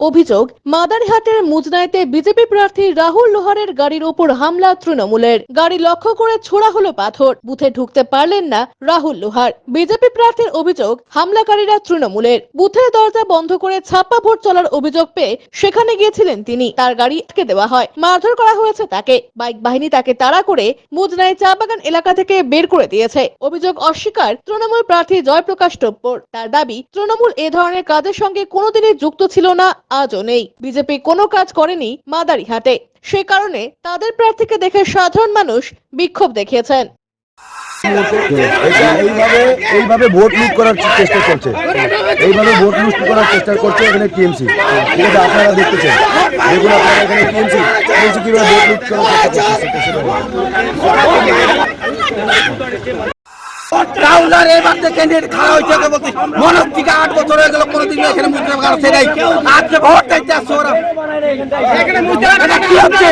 অভিযোগ, মাদারিহাটের মুজনাইতে বিজেপি প্রার্থী রাহুল লোহারের গাড়ির ওপর হামলা তৃণমূলের। গাড়ি লক্ষ্য করে ছোড়া হলো পাথর, বুথে ঢুকতে পারলেন না রাহুল লোহার। বিজেপি প্রার্থীর অভিযোগ, হামলাকারীরা তৃণমূলের। বুথের দরজা বন্ধ করে ছাপ্পা ভোট চলার অভিযোগ পেয়ে সেখানে গিয়েছিলেন তিনি। তার গাড়ি আটকে দেওয়া হয়। মারধর করা হয়েছে তাকে। বাইক বাহিনী তাকে তাড়া করে মুজনাই চা বাগান এলাকা থেকে বের করে দিয়েছে। অভিযোগ অস্বীকার তৃণমূল প্রার্থী জয়প্রকাশ টপ্পর তার দাবি, তৃণমূল এ ধরনের কাজের সঙ্গে কোনোদিনই যুক্ত ছিল না। আজও নেই। বিজেপি কোনো কাজ করেনি মাদারিহাটে। সে কারণে তাদের প্রার্থীকে দেখে সাধারণ মানুষ বিক্ষোভ দেখিয়েছেন। এইভাবে ভোট লুট করার চেষ্টা করছে এইভাবে ভোট লুট করার চেষ্টা করছে এখানে টিএমসি। আপনারা দেখতেছেন দেখুন আপনারা এখানে টিএমসি। টিএমসি ভোট লুট করার চেষ্টা করছে এবার যে ক্যান্ডিডেট হয়েছে ওকে বলছি মনোজ থেকে আট বছর হয়ে গেল কোনোদিন এখানে মুদ্রা কারও সেটাই আজকে ভোট চাইতে আসছে ওরা। এটা কি হচ্ছে?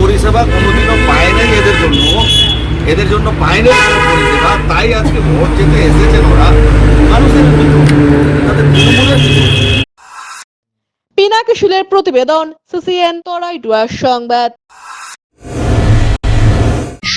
পরিষেবা কোনোদিনও পায় নাই এদের জন্য। এদের জন্য পায় নাই পরিষেবা। তাই আজকে ভোট যেতে এসেছেন ওরা। মানুষের কিন্তু তাদের তৃণমূলের কিছু প্রতিবেদন সিসিএন তরাইডুয়ার সংবাদ।